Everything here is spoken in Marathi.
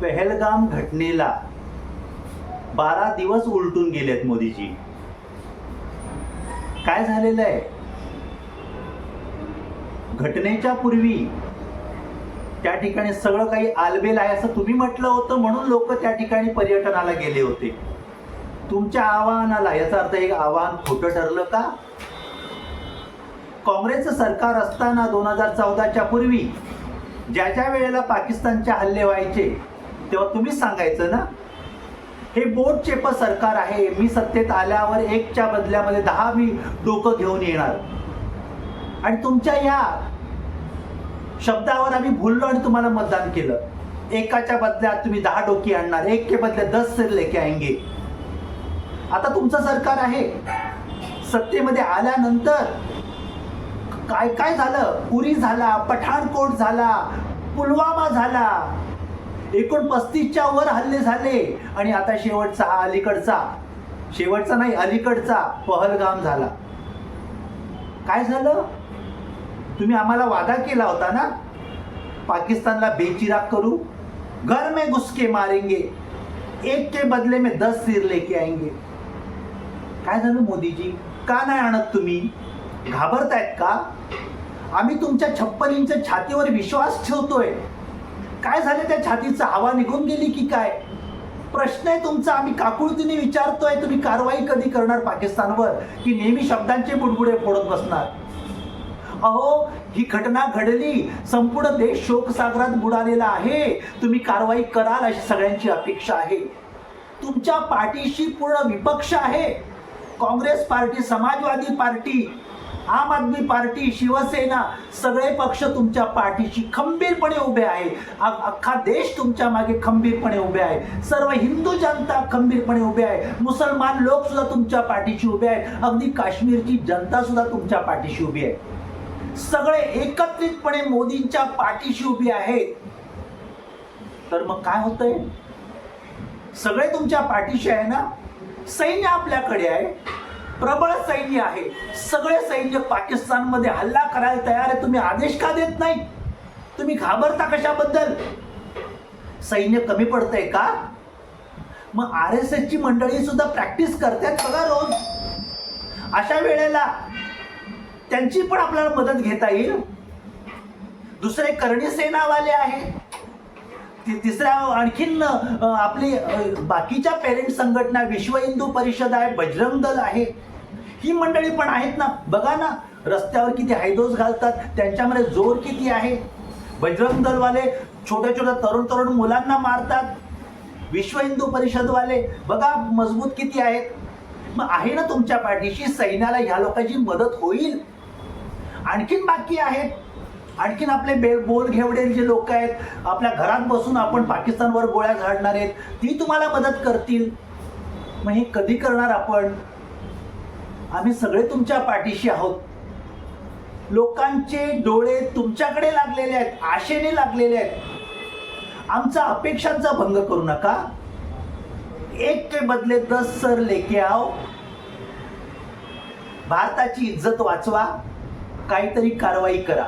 पहलगाम घटनेला बारा दिवस उलटून गेलेत मोदीजी. काय झालेलं आहे? घटनेच्या पूर्वी त्या ठिकाणी सगळं काही आलबेल आहे असं तुम्ही म्हटलं होतं म्हणून लोक त्या ठिकाणी पर्यटनाला गेले होते. तुमच्या आवाहनाला याचा अर्थ एक आवाहन खोटं ठरलं का? काँग्रेसचं सरकार असताना दोन हजार चौदाच्या पूर्वी ज्या ज्या वेळेला पाकिस्तानचे हल्ले व्हायचे तेव्हा तुम्हीच सांगायचं ना? हे बोट चेप सरकार आहे. मी सत्तेत आल्यावर एकच्या बदल्यामध्ये दहा मी डोकं घेऊन येणार. आणि तुमच्या या शब्दावर आम्ही भुललो आणि तुम्हाला मतदान केलं. एकाच्या बदल्यात तुम्ही दहा डोकी आणणार. एक के बदले दस लेके आएंगे आता तुमचं सरकार आहे. सत्तेमध्ये आल्यानंतर काय काय झालं? पुरी झाला पठाणकोट झाला पुलवामा झाला. एकूण पस्तीसच्या वर हल्ले झाले. आणि आता शेवटचा हा अलीकडचा. शेवटचा नाही अलीकडचा पहलगाम झाला. काय झालं? तुम्ही आम्हाला वादा केला होता ना? पाकिस्तानला बेचिराग करू घर में घुस मारेंगे एक के बदले में दस सिर लेके आएंगे. काय झालं मोदीजी? का नाही आणत तुम्ही? घाबरतायत का? आम्ही तुमच्या छप्पन इंच छातीवर विश्वास ठेवतोय. काय झालं त्या छातीचा? हवा निघून गेली की काय? प्रश्न आहे तुमचा. आम्ही काकुळतीने विचारतोय तुम्ही कारवाई कधी करणार पाकिस्तानवर? की नेहमी शब्दांचे बुडबुडे फोडत बसणार? अहो ही घटना घडली. संपूर्ण देश शोकसागरात बुडालेला आहे. तुम्ही कारवाई कराल अशी सगळ्यांची अपेक्षा आहे. तुमच्या पाठीशी पूर्ण विपक्ष आहे. काँग्रेस पार्टी समाजवादी पार्टी आम आदमी पार्टी शिवसेना सगळे पक्ष तुमच्या पाठीशी खंबीरपणे उभे आहे. अख्खा देश तुमच्या मागे खंबीरपणे उभे आहे. सर्व हिंदू जनता खंबीरपणे उभे आहे. मुसलमान लोक सुद्धा तुमच्या पाठीशी उभे आहेत. अगदी काश्मीरची जनता सुद्धा तुमच्या पाठीशी उभी आहे. सगळे एकत्रितपणे मोदींच्या पाठीशी उभी आहेत. तर मग काय होतंय? सगळे तुमच्या पाठीशी आहे ना? सैन्य आपल्याकडे आहे. प्रबळ सैन्य आहे. सगळे सैन्य पाकिस्तानमध्ये हल्ला करायला तयार आहे. तुम्ही आदेश का देत नाही? तुम्ही घाबरता कशाबद्दल? सैन्य कमी पडतंय का? मग आर एस एसची मंडळी सुद्धा प्रॅक्टिस करतात बघा रोज. अशा वेळेला त्यांची पण आपल्याला मदत घेता येईल. दुसरे करणी सेनावाले आहे तिसऱ्या आणखीन आपली बाकीच्या पेरेंट संघटना विश्व हिंदू परिषद आहे बजरंग दल आहे. ही मंडळी पण आहेत ना. बघा ना रस्त्यावर किती हायदोस घालतात त्यांच्यामध्ये जोर किती आहे. बजरंग दलवाले छोट्या छोट्या तरुण तरुण मुलांना मारतात. विश्व हिंदू परिषदवाले बघा मजबूत किती आहेत. मग आहे ना तुमच्या पाठीशी सैन्याला ह्या लोकांची मदत होईल. आणखीन बाकी आहेत. आणखीन आपले बे बोल घेवडे जे लोक आहेत. आपल्या घरात बसून आपण पाकिस्तानवर गोळ्या झाडणार आहेत. ती तुम्हाला मदत करतील. मग हे कधी करणार आपण? आम्ही सगळे तुमच्या पाठीशी आहोत. लोकांचे डोळे तुमच्याकडे लागलेले आहेत. आशेने लागलेले आहेत. आमचा अपेक्षांचा भंग करू नका. एक के बदले दस सर लेके आओ. भारताची इज्जत वाचवा. काहीतरी कारवाई करा.